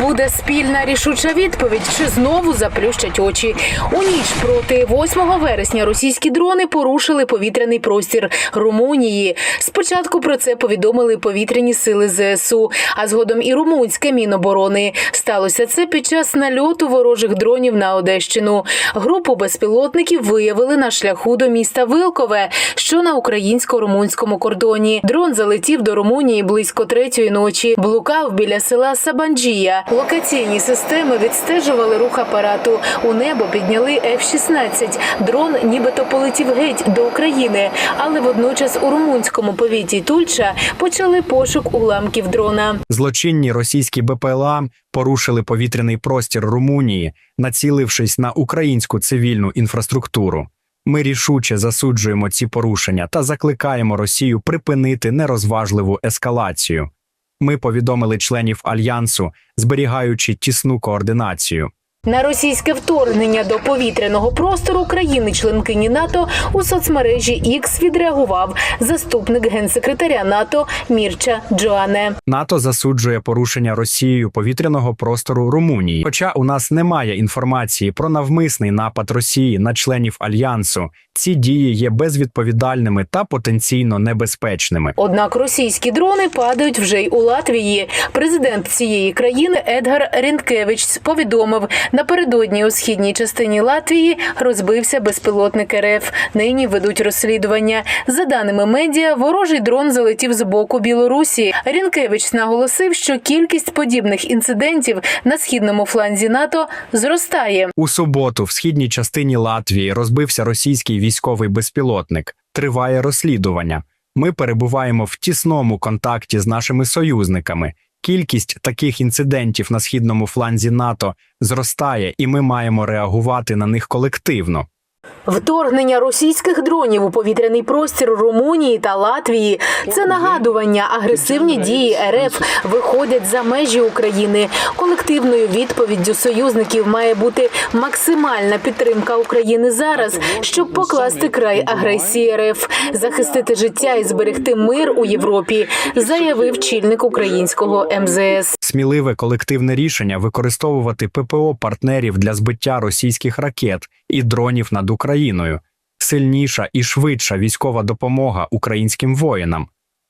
Буде спільна рішуча відповідь, чи знову заплющать очі. У ніч проти 8 вересня російські дрони порушили повітряний простір Румунії. Спочатку про це повідомили повітряні сили ЗСУ, а згодом і румунське міноборони. Сталося це під час нальоту ворожих дронів на Одещину. Групу безпілотників виявили на шляху до міста Вилкове, що на українсько-румунському кордоні. Дрон залетів до Румунії близько третьої ночі. Блукав біля села Сабанджія. Локаційні системи відстежували рух апарату. У небо підняли F-16. Дрон нібито полетів геть до України, але водночас у румунському повіті Тульча почали пошук уламків дрона. Злочинні російські БПЛА порушили повітряний простір Румунії, націлившись на українську цивільну інфраструктуру. Ми рішуче засуджуємо ці порушення та закликаємо Росію припинити нерозважливу ескалацію. Ми повідомили членів альянсу, зберігаючи тісну координацію. На російське вторгнення до повітряного простору країни-членкині НАТО у соцмережі X відреагував заступник генсекретаря НАТО Мірча Джоане. НАТО засуджує порушення Росією повітряного простору Румунії. Хоча у нас немає інформації про навмисний напад Росії на членів альянсу, ці дії є безвідповідальними та потенційно небезпечними. Однак російські дрони падають вже й у Латвії. Президент цієї країни Едгар Рінкевич повідомив, напередодні у східній частині Латвії розбився безпілотник РФ. Нині ведуть розслідування. За даними медіа, ворожий дрон залетів з боку Білорусі. Рінкевич наголосив, що кількість подібних інцидентів на східному фланзі НАТО зростає. У суботу в східній частині Латвії розбився російський військовий безпілотник. Триває розслідування. Ми перебуваємо в тісному контакті з нашими союзниками. Кількість таких інцидентів на східному фланзі НАТО зростає, і ми маємо реагувати на них колективно. Вторгнення російських дронів у повітряний простір Румунії та Латвії це нагадування. Агресивні дії РФ виходять за межі України. Колективною відповіддю союзників має бути максимальна підтримка України зараз, щоб покласти край агресії РФ, захистити життя і зберегти мир у Європі, заявив чільник українського МЗС. Сміливе колективне рішення використовувати ППО партнерів для збиття російських ракет і дронів над Україною, сильніша і швидша військова допомога українським воїнам,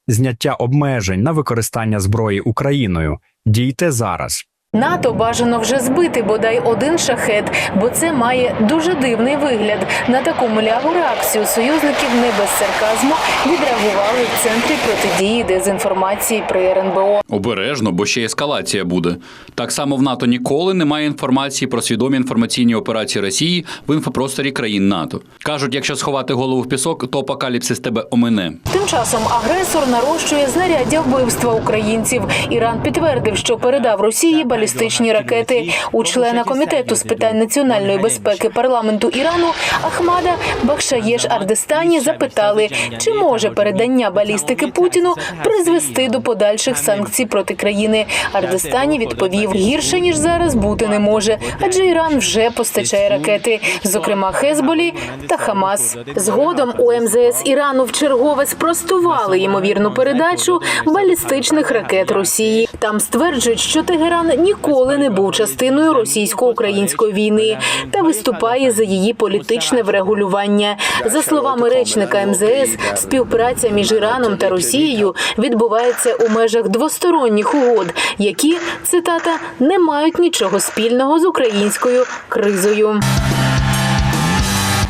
зняття обмежень на використання зброї Україною. Дійте зараз. НАТО бажано вже збити бодай один шахет, бо це має дуже дивний вигляд. На таку мляву реакцію союзників не без сарказму відреагували в центрі протидії дезінформації при РНБО. Обережно, бо ще ескалація буде. Так само в НАТО ніколи немає інформації про свідомі інформаційні операції Росії в інфопросторі країн НАТО. Кажуть, якщо сховати голову в пісок, то апокаліпсис тебе омине. Тим часом агресор нарощує знаряддя вбивства українців. Іран підтвердив, що передав Росії балістичні ракети. У члена комітету з питань національної безпеки парламенту Ірану Ахмада Бахшаєш Ардестані запитали, чи може передання балістики Путіну призвести до подальших санкцій проти країни. Ардестані відповів: гірше ніж зараз бути не може, адже Іран вже постачає ракети, зокрема Хезболі та Хамас. Згодом у МЗС Ірану вчергове спростували ймовірну передачу балістичних ракет Росії. Там стверджують, що Тегеран ніколи не був частиною російсько-української війни та виступає за її політичне врегулювання. За словами речника МЗС, співпраця між Іраном та Росією відбувається у межах двосторонніх угод, які цитата не мають нічого спільного з українською кризою.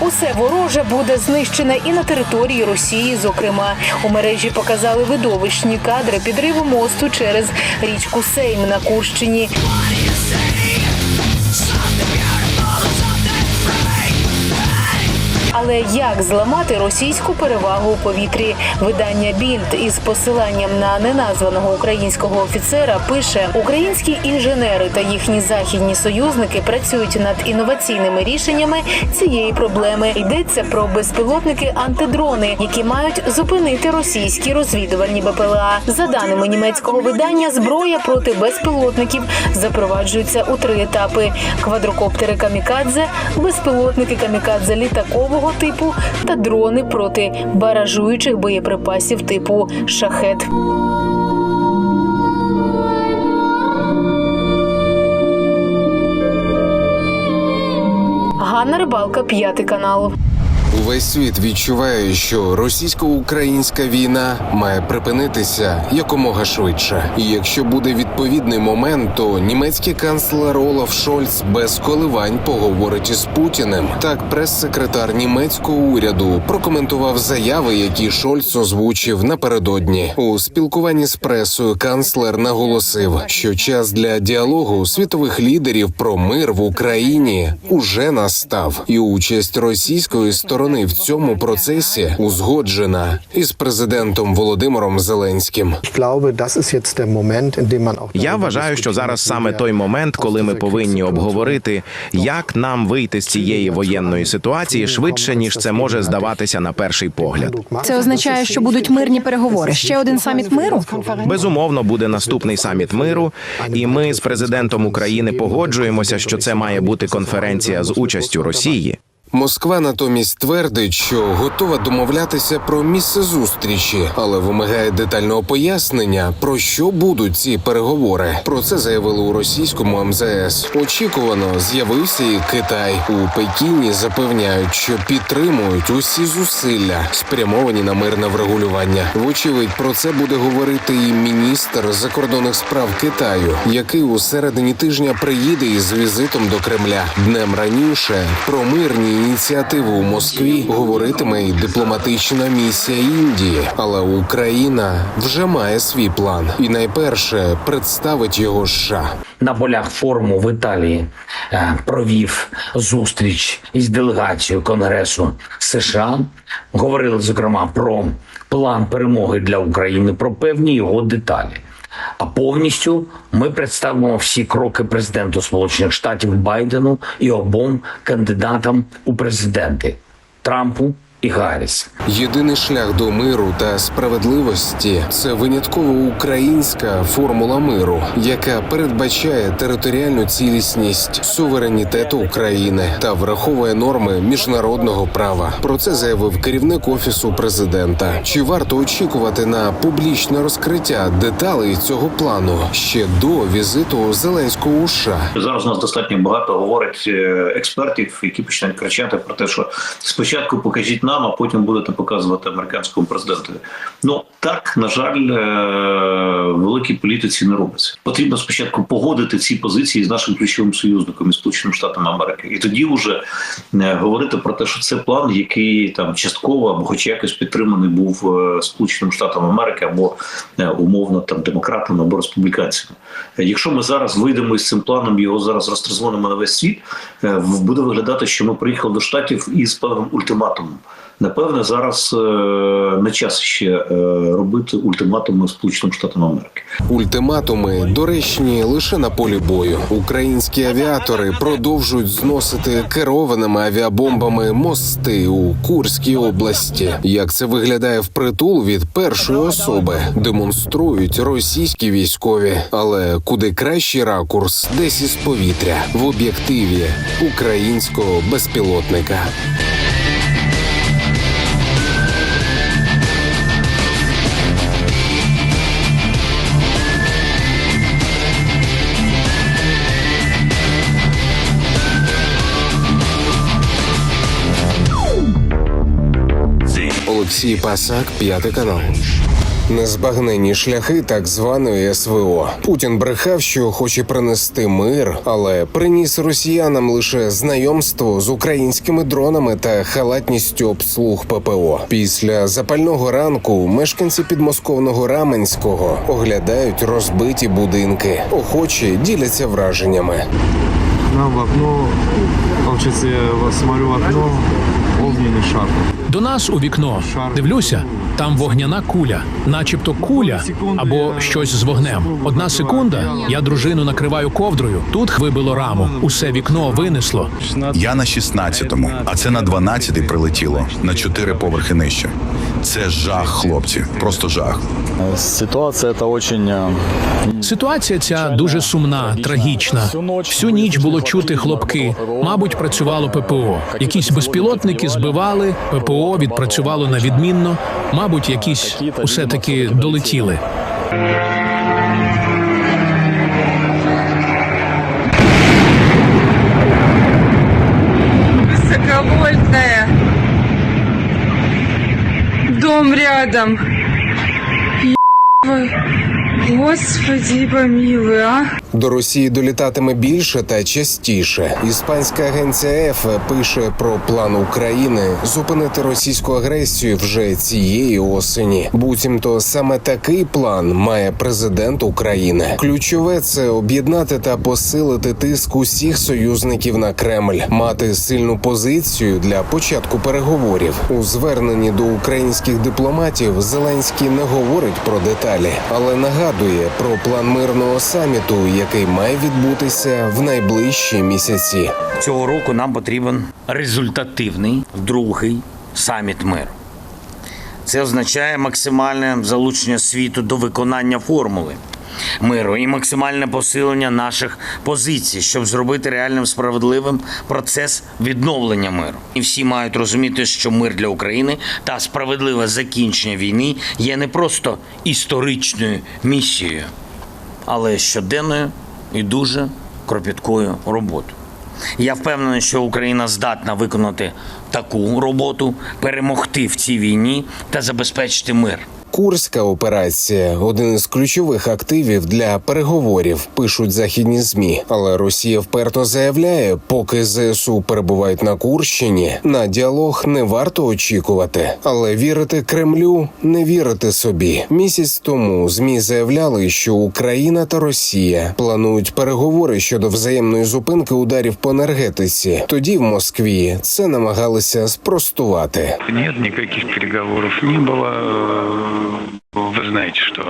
Усе вороже буде знищене і на території Росії. Зокрема, у мережі показали видовищні кадри підриву мосту через річку Сейм на Курщині. Але як зламати російську перевагу у повітрі? Видання Більд із посиланням на неназваного українського офіцера пише: українські інженери та їхні західні союзники працюють над інноваційними рішеннями цієї проблеми. Йдеться про безпілотники антидрони, які мають зупинити російські розвідувальні БПЛА. За даними німецького видання, зброя проти безпілотників запроваджується у три етапи: квадрокоптери камікадзе, безпілотники камікадзе літакового іншого типу та дрони проти баражуючих боєприпасів типу шахет. Ганна Рибалка, п'ятий канал. Увесь світ відчуває, що російсько-українська війна має припинитися якомога швидше, і якщо буде від відповідний момент, то німецький канцлер Олаф Шольц без коливань поговорить із Путіним. Так, прес-секретар німецького уряду прокоментував заяви, які Шольц озвучив напередодні. У спілкуванні з пресою канцлер наголосив, що час для діалогу світових лідерів про мир в Україні уже настав, і участь російської сторони в цьому процесі узгоджена із президентом Володимиром Зеленським. Ich glaube, das ist jetzt der Я вважаю, що зараз саме той момент, коли ми повинні обговорити, як нам вийти з цієї воєнної ситуації швидше, ніж це може здаватися на перший погляд. Це означає, що будуть мирні переговори. Ще один саміт миру. Безумовно, буде наступний саміт миру, і ми з президентом України погоджуємося, що це має бути конференція з участю Росії. Москва натомість твердить, що готова домовлятися про місце зустрічі, але вимагає детального пояснення, про що будуть ці переговори. Про це заявили у російському МЗС. Очікувано з'явився і Китай. У Пекіні запевняють, що підтримують усі зусилля, спрямовані на мирне врегулювання. Вочевидь, про це буде говорити і міністр закордонних справ Китаю, який у середині тижня приїде із візитом до Кремля. Днем раніше про мирні ініціативи у Москві говоритиме й дипломатична місія Індії, але Україна вже має свій план і найперше представить його США. на полях форуму в Італії е, провів зустріч із делегацією Конгресу США. Говорили зокрема про план перемоги для України, про певні його деталі. А повністю ми представимо всі кроки президенту Сполучених Штатів Байдену і обом кандидатам у президенти Трампу і Гарріс. Єдиний шлях до миру та справедливості це винятково українська формула миру, яка передбачає територіальну цілісність суверенітету України та враховує норми міжнародного права. Про це заявив керівник офісу президента. Чи варто очікувати на публічне розкриття деталей цього плану ще до візиту Зеленського у США? Зараз у нас достатньо багато говорить е, експертів, які починають кричати про те, що спочатку покажіть нам, а потім будете показувати американському президентові. Ну так на жаль, е, великій політиці не робиться. Потрібно спочатку погодити ці позиції з нашим ключовим союзником із Сполученими Штатами Америки, і тоді вже е, говорити про те, що це план, який там частково або хоч якось підтриманий був е, Сполученими Штатами Америки або умовно там демократами або республіканцями. Якщо ми зараз вийдемо із цим планом, його зараз розтрезвонимо на весь світ, буде виглядати, що ми приїхали до штатів із певним ультиматумом. Напевне, зараз е, не час ще е, робити ультиматуми Сполученим Штатам Америки. Ультиматуми доречні лише на полі бою. Українські авіатори продовжують зносити керованими авіабомбами мости у Курській області. Як це виглядає впритул від першої особи, демонструють російські військові. Але куди кращий ракурс десь із повітря в об'єктиві українського безпілотника. Олексій Пасак, п'ятий канал. Незбагненні шляхи так званої СВО. Путін брехав, що хоче принести мир, але приніс росіянам лише знайомство з українськими дронами та халатністю обслуг ППО. Після запального ранку мешканці підмосковного Раменського оглядають розбиті будинки. Охочі діляться враженнями. нам в окно. Смотрю в окно, шар. До нас у вікно дивлюся, там вогняна куля, начебто куля або щось з вогнем. Одна секунда, я дружину накриваю ковдрою. Тут вибило раму, усе вікно винесло. Я на 16-му, а це на 12-й прилетіло на 4 поверхи нижче. Це жах, хлопці, просто жах. Ситуация это очень... Ситуація ця дуже сумна, трагічна. Всю ніч було чути хлопки. Мабуть, працювало ППО. Якісь безпілотники збивали, ППО відпрацювало на відмінно. Мабуть, якісь усе таки долетіли. Високовольтне. Дом рядом. Господи, помилуй, а. До Росії долітатиме більше та частіше. Іспанська агенція ЕФЕ пише про план України зупинити російську агресію вже цієї осені. Буцімто саме такий план має президент України. Ключове це об'єднати та посилити тиск усіх союзників на Кремль, мати сильну позицію для початку переговорів. У зверненні до українських дипломатів Зеленський не говорить про деталі, але нагадує про план мирного саміту, який має відбутися в найближчі місяці. Цього року нам потрібен результативний другий саміт миру. Це означає максимальне залучення світу до виконання формули миру і максимальне посилення наших позицій, щоб зробити реальним справедливим процес відновлення миру. І всі мають розуміти, що мир для України та справедливе закінчення війни є не просто історичною місією, але щоденною і дуже кропіткою роботою. Я впевнений, що Україна здатна виконати таку роботу, перемогти в цій війні та забезпечити мир. Курська операція один із ключових активів для переговорів, пишуть західні змі. Але Росія вперто заявляє, поки ЗСУ перебувають на Курщині, на діалог не варто очікувати. Але вірити Кремлю не вірити собі. Місяць тому змі заявляли, що Україна та Росія планують переговори щодо взаємної зупинки ударів по енергетиці. Тоді в Москві це намагалися спростувати. Нет, никаких переговоров не было. Э, Вы знаете, что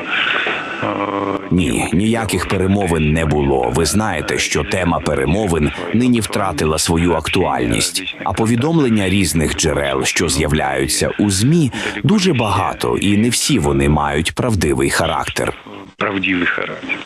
э, Ні, ніяких перемовин не було. Ви знаєте, що тема перемовин нині втратила свою актуальність. А повідомлення різних джерел, що з'являються у змі, дуже багато, і не всі вони мають правдивий характер. правдивый характер.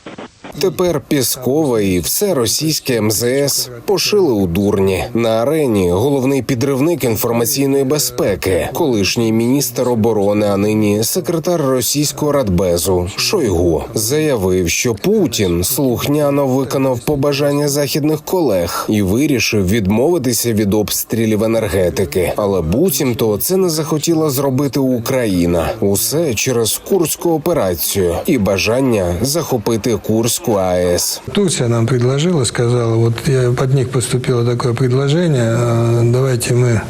Тепер Піскова і все російське МЗС пошили у дурні на арені. Головний підривник інформаційної безпеки, колишній міністр оборони, а нині секретар російського радбезу Шойгу заявив, що Путін слухняно виконав побажання західних колег і вирішив відмовитися від обстрілів енергетики. Але буцімто це не захотіла зробити Україна. Усе через курську операцію і бажання захопити Курську АЕС. Турция нам предложила, сказала, вот я, под них поступило такое предложение, давайте мы,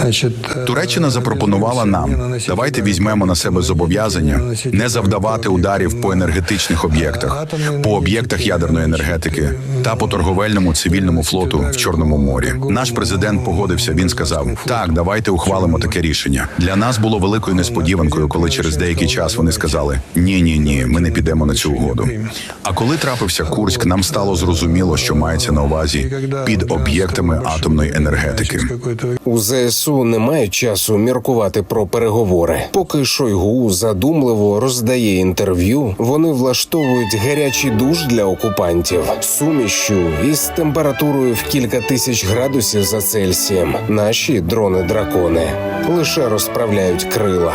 значит... э, Туреччина запропонувала нам давайте візьмемо на себе зобов'язання не завдавати ударів по енергетичних об'єктах, по об'єктах ядерної енергетики та по торговельному цивільному флоту в Чорному морі. Наш президент погодився. Він сказав: так, давайте ухвалимо таке рішення. Для нас було великою несподіванкою, коли через деякий час вони сказали: ні, ні, ні, ми не підемо на цю угоду. А коли трапився Курськ, нам стало зрозуміло, що мається на увазі під об'єктами атомної енергетики. У ЗСУ немає часу міркувати про переговори. Поки Шойгу задумливо роздає інтерв'ю, вони влаштовують гарячий душ для окупантів сумішю із температурою в кілька тисяч градусів за Цельсієм. Наші дрони-дракони лише розправляють крила.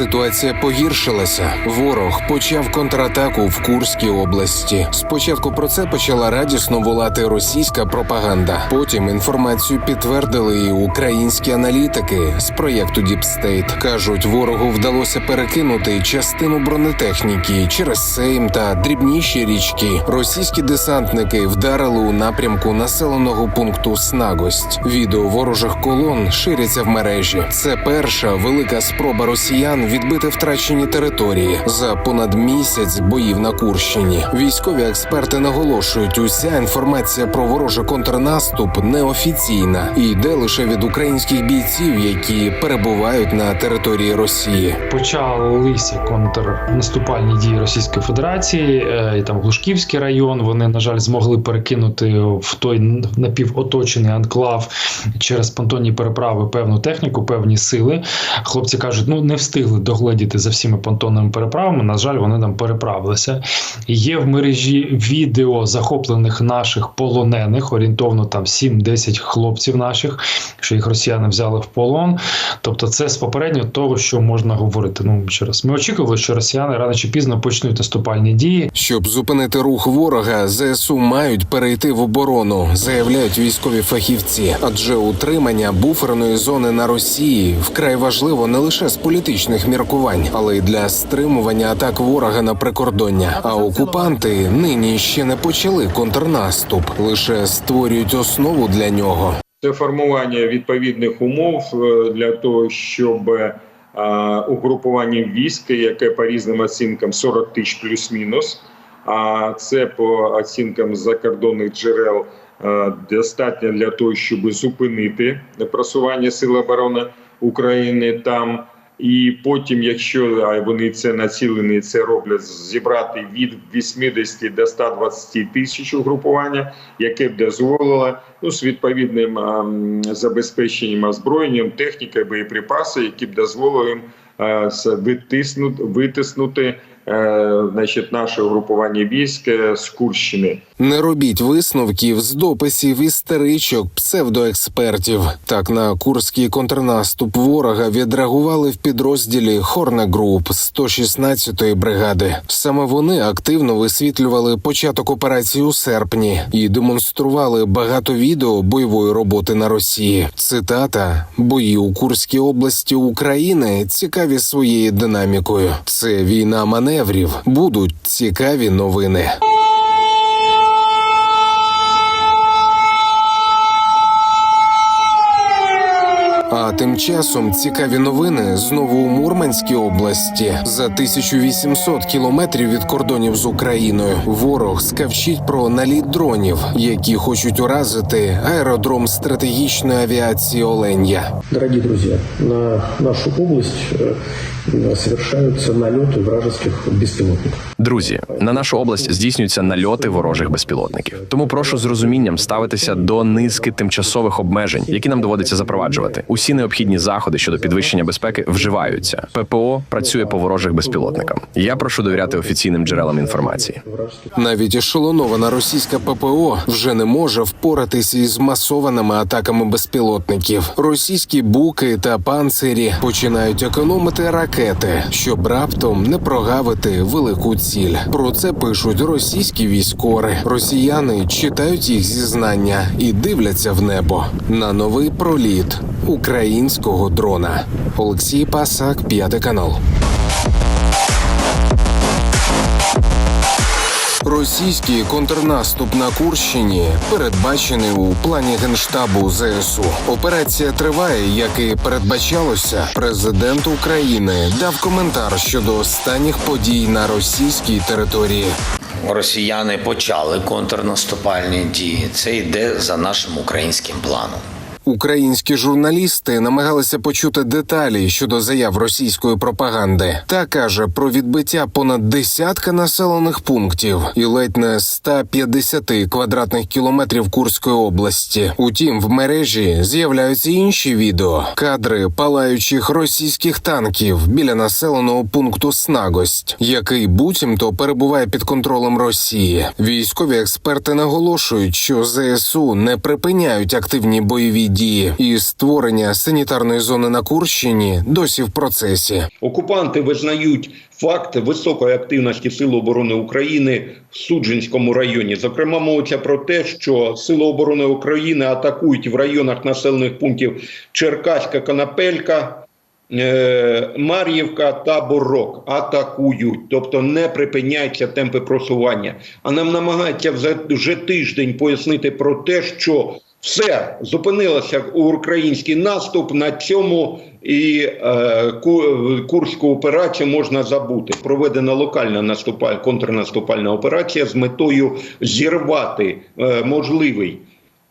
Ситуація погіршилася. Ворог почав контратаку в Курській області. Спочатку про це почала радісно волати російська пропаганда. Потім інформацію підтвердили і українські аналітики з проєкту State. кажуть, ворогу вдалося перекинути частину бронетехніки через Сейм та дрібніші річки. Російські десантники вдарили у напрямку населеного пункту Снагость. Відео ворожих колон ширяться в мережі. Це перша велика спроба росіян відбити втрачені території за понад місяць боїв на Курщині. Військові експерти наголошують, уся інформація про ворожий контрнаступ неофіційна і йде лише від українських бійців, які перебувають на території Росії. Почалися контрнаступальні дії Російської Федерації, е, і там Глушківський район. Вони на жаль змогли перекинути в той напівоточений анклав через понтонні переправи певну техніку, певні сили. Хлопці кажуть, ну не встигли догледіти за всіми понтонними переправами. На жаль, вони там переправилися. Є в мережі відео захоплених наших полонених, орієнтовно там 7-10 хлопців наших, що їх росіяни взяли в полон. Тобто, це з попереднього того, що можна говорити. Ну ще раз, ми очікували, що росіяни рано чи пізно почнуть наступальні дії. Щоб зупинити рух ворога, ЗСУ мають перейти в оборону, заявляють військові фахівці. Адже утримання буферної зони на Росії вкрай важливо не лише з політичних міркувань, але й для стримування атак ворога на прикордоння. А окупанти нині ще не почали контрнаступ, лише створюють основу для нього. Це формування відповідних умов е, для того, щоб е, угрупування військ, яке по різним оцінкам 40 тисяч плюс-мінус. А це по оцінкам закордонних джерел е, достатньо для того, щоб зупинити просування Сил оборони України там. І потім, якщо вони це націлені, це роблять зібрати від 80 до 120 тисяч угрупування, яке б дозволило ну з відповідним а, забезпеченням озброєнням, технікою, боєприпаси, які б дозволили їм а, витиснути, витиснути значить, наше угрупування військ е, з Курщини. Не робіть висновків з дописів істеричок псевдоекспертів. Так на курський контрнаступ ворога відреагували в підрозділі Хорне Груп 116-ї бригади. Саме вони активно висвітлювали початок операції у серпні і демонстрували багато відео бойової роботи на Росії. Цитата: бої у Курській області України цікаві своєю динамікою. Це війна маневрів. Будуть цікаві новини. А тим часом цікаві новини знову у Мурманській області. За 1800 кілометрів від кордонів з Україною ворог скавчить про наліт дронів, які хочуть уразити аеродром стратегічної авіації Оленя. Дорогие друзья, на нашу область э, совершаются налеты вражеских беспилотников. Друзі, на нашу область здійснюються нальоти ворожих безпілотників. Тому прошу з розумінням ставитися до низки тимчасових обмежень, які нам доводиться запроваджувати. Усі необхідні заходи щодо підвищення безпеки вживаються. ППО працює по ворожих безпілотникам. Я прошу довіряти офіційним джерелам інформації. Навіть ешелонована російська ППО вже не може впоратися із масованими атаками безпілотників. Російські буки та панцирі починають економити ракети, щоб раптом не прогавити велику ціль. Про це пишуть російські військори. Росіяни читають їх зізнання і дивляться в небо на новий проліт українського дрона. Олексій Пасак, п'ятий канал. Російський контрнаступ на Курщині передбачений у плані генштабу ЗСУ. Операція триває, як і передбачалося. Президент України дав коментар щодо останніх подій на російській території. Росіяни почали контрнаступальні дії. Це йде за нашим українським планом. Українські журналісти намагалися почути деталі щодо заяв російської пропаганди. Та каже про відбиття понад десятка населених пунктів і ледь не 150 квадратних кілометрів Курської області. Утім, в мережі з'являються інші відео, кадри палаючих російських танків біля населеного пункту Снагость, який буцімто перебуває під контролем Росії. Військові експерти наголошують, що ЗСУ не припиняють активні бойові дії, і створення санітарної зони на Курщині досі в процесі. Окупанти визнають факт високої активності Сил оборони України в Суджинському районі. Зокрема, мовиться про те, що Сили оборони України атакують в районах населених пунктів Черкаська Конопелька. Е, Мар'ївка та Борок атакують, тобто не припиняються темпи просування. А нам намагаються вже, тиждень пояснити про те, що все зупинилося український наступ. На цьому і е, ку, курську операцію можна забути. Проведена локальна наступаль, контрнаступальна операція з метою зірвати е, можливий.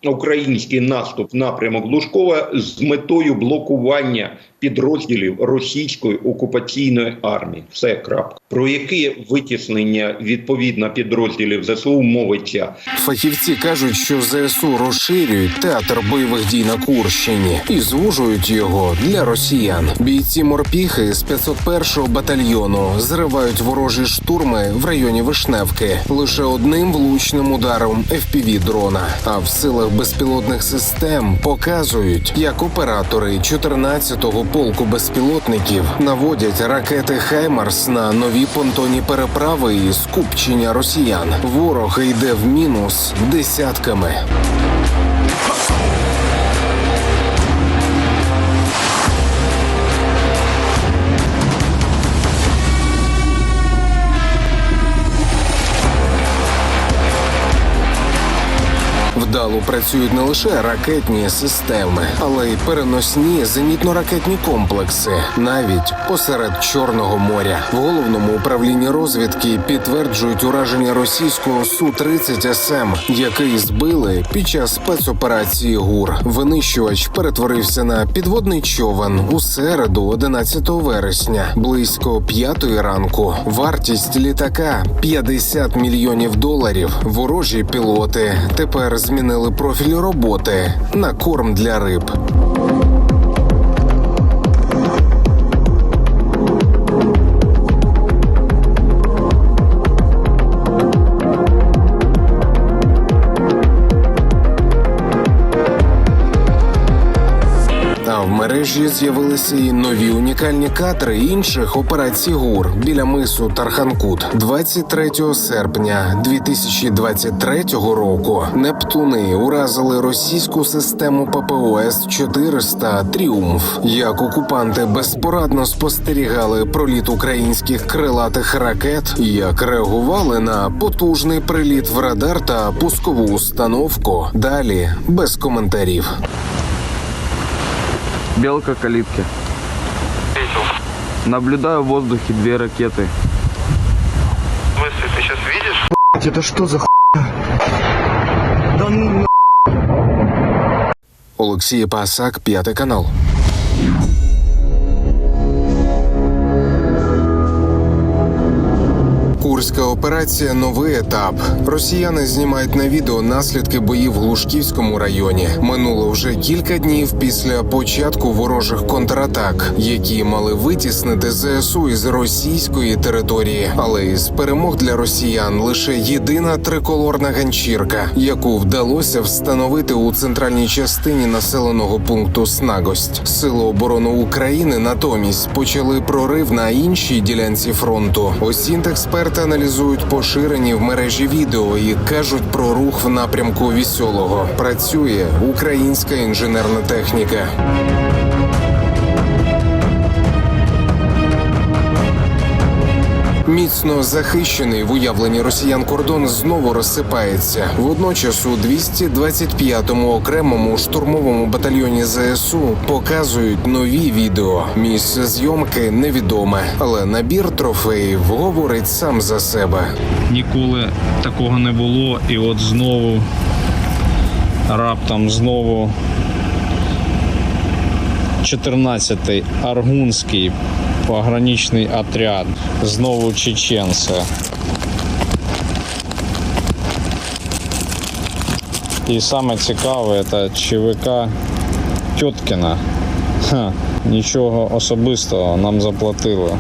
Український наступ напрямок Лужкова з метою блокування підрозділів російської окупаційної армії. Все крапка. Про яке витіснення відповідно підрозділів ЗСУ мовиться? Фахівці кажуть, що ЗСУ розширюють театр бойових дій на Курщині і звужують його для росіян. Бійці морпіхи з 501-го батальйону зривають ворожі штурми в районі Вишневки лише одним влучним ударом fpv дрона. А в силах безпілотних систем показують, як оператори 14-го полку безпілотників наводять ракети Хаймарс на нові понтонні переправи і скупчення росіян. Ворог йде в мінус десятками. Працюють не лише ракетні системи, але й переносні зенітно-ракетні комплекси, навіть посеред Чорного моря. В головному управлінні розвідки підтверджують ураження російського су 30 СМ, який збили під час спецоперації ГУР. Винищувач перетворився на підводний човен у середу, 11 вересня, близько п'ятої ранку. Вартість літака 50 мільйонів доларів. Ворожі пілоти тепер змінили профіль роботи на корм для риб. Мережі з'явилися і нові унікальні кадри інших операцій ГУР біля мису Тарханкут. 23 серпня 2023 року Нептуни уразили російську систему ППО С-400 Тріумф. Як окупанти безпорадно спостерігали проліт українських крилатих ракет, як реагували на потужний приліт в радар та пускову установку. Далі без коментарів. Белка калитки. Наблюдаю в воздухе две ракеты. Мысли ты сейчас видишь? Это что за хуйня? Да ну Олексій Пасак, п'ятий канал. Курська операція новий етап. Росіяни знімають на відео наслідки боїв в Глушківському районі. Минуло вже кілька днів після початку ворожих контратак, які мали витіснити ЗСУ із російської території. Але із перемог для росіян лише єдина триколорна ганчірка, яку вдалося встановити у центральній частині населеного пункту Снагость. Сили оборони України натомість почали прорив на іншій ділянці фронту. Осінт експерти аналізують поширені в мережі відео і кажуть про рух в напрямку вісьолого. Працює українська інженерна техніка. Міцно захищений в уявленні росіян кордон знову розсипається. Водночас у 225-му окремому штурмовому батальйоні ЗСУ показують нові відео. Місце зйомки невідоме, але набір трофеїв говорить сам за себе. Ніколи такого не було, і от знову раптом знову 14-й Аргунський пограничний отряд. Знову чеченці. І саме цікаве це ЧВК Тьоткіна. Нічого особистого нам заплатили.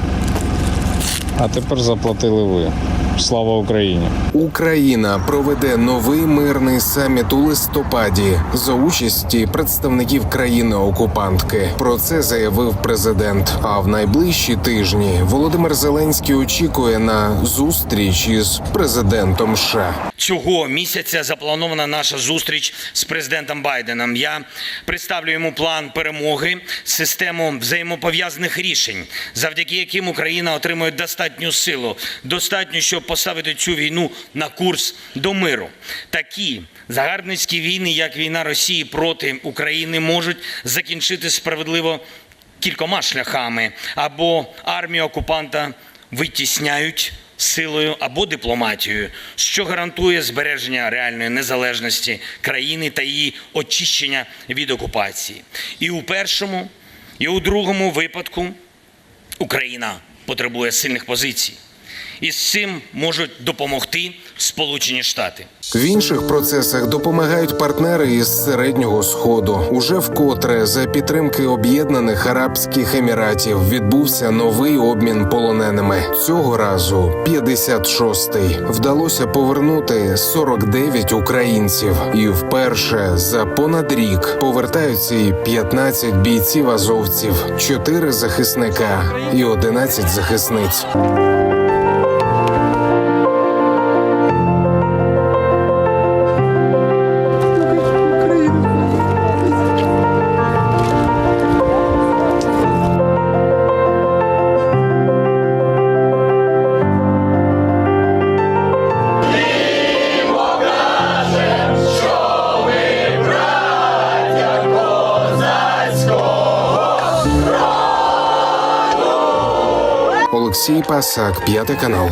А тепер заплатили ви. Слава Україні! Україна проведе новий мирний саміт у листопаді за участі представників країни-окупантки. Про це заявив президент. А в найближчі тижні Володимир Зеленський очікує на зустріч із президентом США. Цього місяця запланована наша зустріч з президентом Байденом. Я представлю йому план перемоги, систему взаємопов'язаних рішень, завдяки яким Україна отримує достатню силу, достатньо, щоб поставити цю війну на курс до миру. Такі загарбницькі війни, як війна Росії проти України, можуть закінчити справедливо кількома шляхами або армію окупанта витісняють силою або дипломатією, що гарантує збереження реальної незалежності країни та її очищення від окупації. І у першому І у другому випадку Україна потребує сильних позицій. І з цим можуть допомогти Сполучені Штати. В інших процесах допомагають партнери із середнього сходу. Уже вкотре за підтримки Об'єднаних Арабських Еміратів відбувся новий обмін полоненими. Цього разу 56-й. вдалося повернути 49 українців, і вперше за понад рік повертаються і 15 бійців азовців, 4 захисника і 11 захисниць. Олексій пятый канал.